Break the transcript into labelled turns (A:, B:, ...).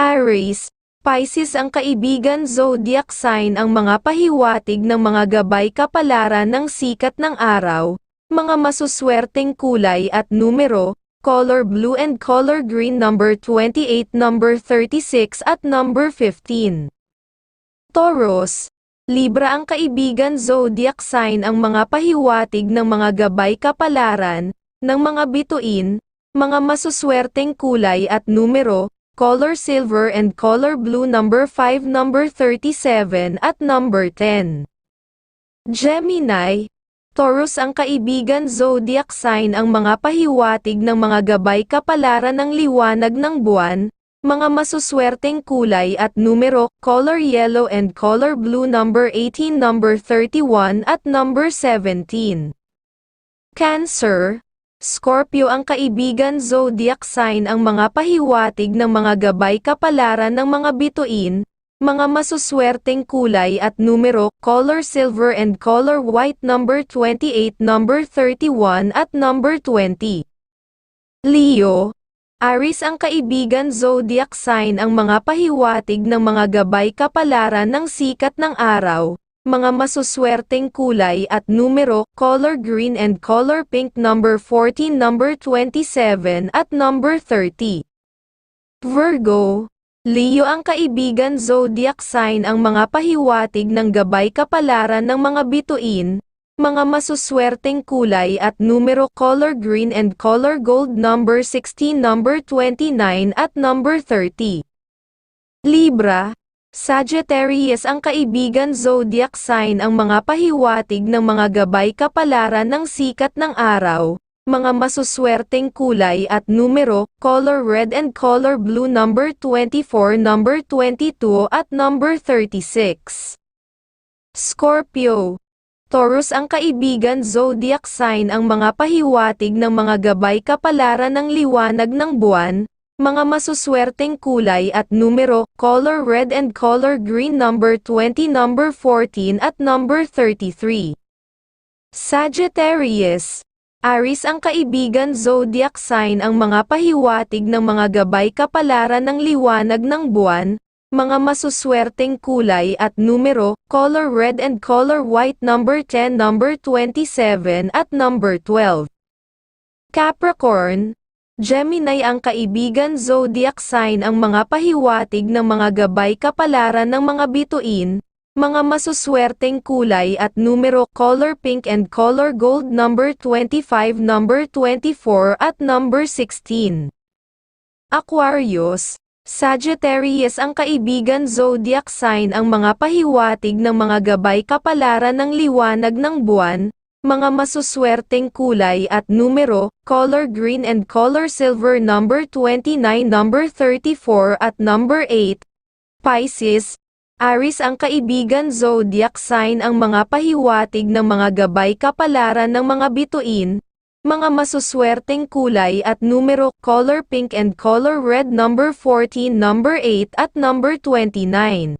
A: Aries, Pisces ang kaibigan zodiac sign ang mga pahiwatig ng mga gabay kapalaran ng sikat ng araw, mga masuswerteng kulay at numero, color blue and color green number 28, number 36 at number 15. Taurus, Libra ang kaibigan zodiac sign ang mga pahiwatig ng mga gabay kapalaran, ng mga bituin, mga masuswerteng kulay at numero, color silver and color blue number 5 number 37 at number 10. Gemini, Taurus ang kaibigan zodiac sign ang mga pahiwatig ng mga gabay kapalaran ng liwanag ng buwan, mga masuswerteng kulay at numero, color yellow and color blue number 18 number 31 at number 17. Cancer, Scorpio ang kaibigan zodiac sign ang mga pahiwatig ng mga gabay kapalaran ng mga bituin, mga masuswerteng kulay at numero, color silver and color white number 28, number 31 at number 20. Leo, Aris ang kaibigan zodiac sign ang mga pahiwatig ng mga gabay kapalaran ng sikat ng araw, mga masuswerteng kulay at numero, color green and color pink number 14 number 27 at number 30. Virgo, Leo ang kaibigan zodiac sign ang mga pahiwatig ng gabay kapalaran ng mga bituin, mga masuswerteng kulay at numero color green and color gold number 16 number 29 at number 30. Libra, Sagittarius ang kaibigan zodiac sign ang mga pahiwatig ng mga gabay kapalaran ng sikat ng araw, mga masuswerteng kulay at numero, color red and color blue number 24 number 22 at number 36. Scorpio Taurus ang kaibigan zodiac sign ang mga pahiwatig ng mga gabay kapalaran ng liwanag ng buwan, mga masuswerteng kulay at numero, color red and color green number 20 number 14 at number 33. Sagittarius, Aris ang kaibigan zodiac sign ang mga pahiwatig ng mga gabay kapalaran ng liwanag ng buwan, mga masuswerteng kulay at numero, color red and color white number 10 number 27 at number 12. Capricorn, Gemini ang kaibigan zodiac sign ang mga pahiwatig ng mga gabay kapalaran ng mga bituin, mga masuswerteng kulay at numero, color pink and color gold number 25 number 24 at number 16. Aquarius, Sagittarius ang kaibigan zodiac sign ang mga pahiwatig ng mga gabay kapalaran ng liwanag ng buwan, mga masuswerteng kulay at numero, color green and color silver number 29 number 34 at number 8. Pisces, Aris ang kaibigan zodiac sign ang mga pahiwatig ng mga gabay kapalaran ng mga bituin, mga masuswerteng kulay at numero, color pink and color red number 14 number 8 at number 29.